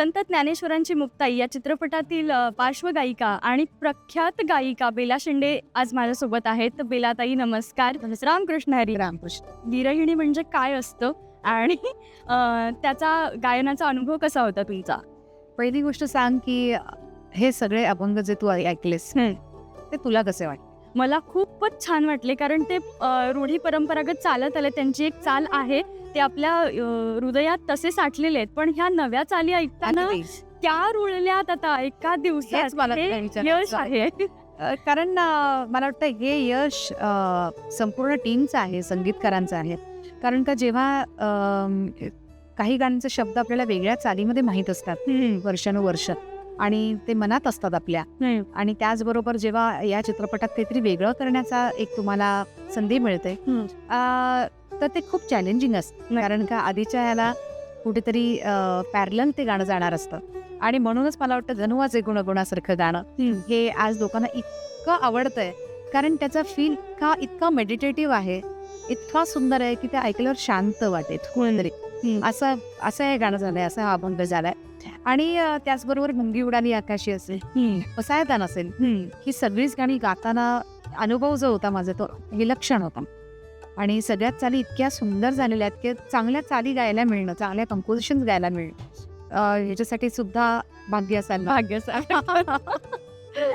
संत ज्ञानेश्वरांची मुक्ताई या चित्रपटातील पार्श्वगायिका आणि प्रख्यात गायिका बेला शिंदे आज माझ्यासोबत आहेत. बेलाताई नमस्कार. रामकृष्ण हरी. रामकृष्ण. गिरहिणी म्हणजे काय असतं? आणि त्याचा गायनाचा अनुभव कसा होता तुमचा? पहिली गोष्ट सांग की हे सगळे अभंग जे तू ऐकलेस. ते तुला कसे वाटते मला खूपच छान वाटले कारण ते रूढी परंपरागत चालत आले. त्यांची एक चाल आहे ते आपल्या हृदयात तसे साठलेले आहेत. पण ह्या नव्या चाली ऐकताना त्या रुळल्यात आता एका दिवसात. मला यश आहे. कारण मला वाटतं हे यश संपूर्ण टीमचं आहे संगीतकारांचं आहे. कारण का जेव्हा काही गाण्यांचे शब्द आपल्याला वेगळ्या चालीमध्ये माहीत असतात वर्षानुवर्ष आणि ते मनात असतात आपल्या. आणि त्याचबरोबर जेव्हा या चित्रपटात काहीतरी वेगळं करण्याचा एक तुम्हाला संधी मिळते तर ते खूप चॅलेंजिंग असतं. कारण का आधीच्या ह्याला कुठेतरी पॅरलन ते गाणं जाणार असतं आणि म्हणूनच मला वाटतं जनुवाचे गुणगुणासारखं गाणं. हे आज लोकांना इतकं आवडतंय कारण त्याचा फील इतका इतका मेडिटेटिव्ह आहे इतका सुंदर आहे की ते ऐकल्यावर शांत वाटेल हम्म. असं असं हे गाणं झालंय असा हा अभंग झालाय आणि त्याचबरोबर मुंगी उडाली आकाशी असेल. पसायदान असेल. ही सगळीच गाणी गाताना अनुभव जो होता माझा तो विलक्षण होता आणि सगळ्यात चाली इतक्या सुंदर झालेल्या आहेत की चांगल्या चाली गायला मिळणं चांगल्या कंपोजिशन गायला मिळणं. ह्याच्यासाठी सुद्धा भाग्य असायला भाग्य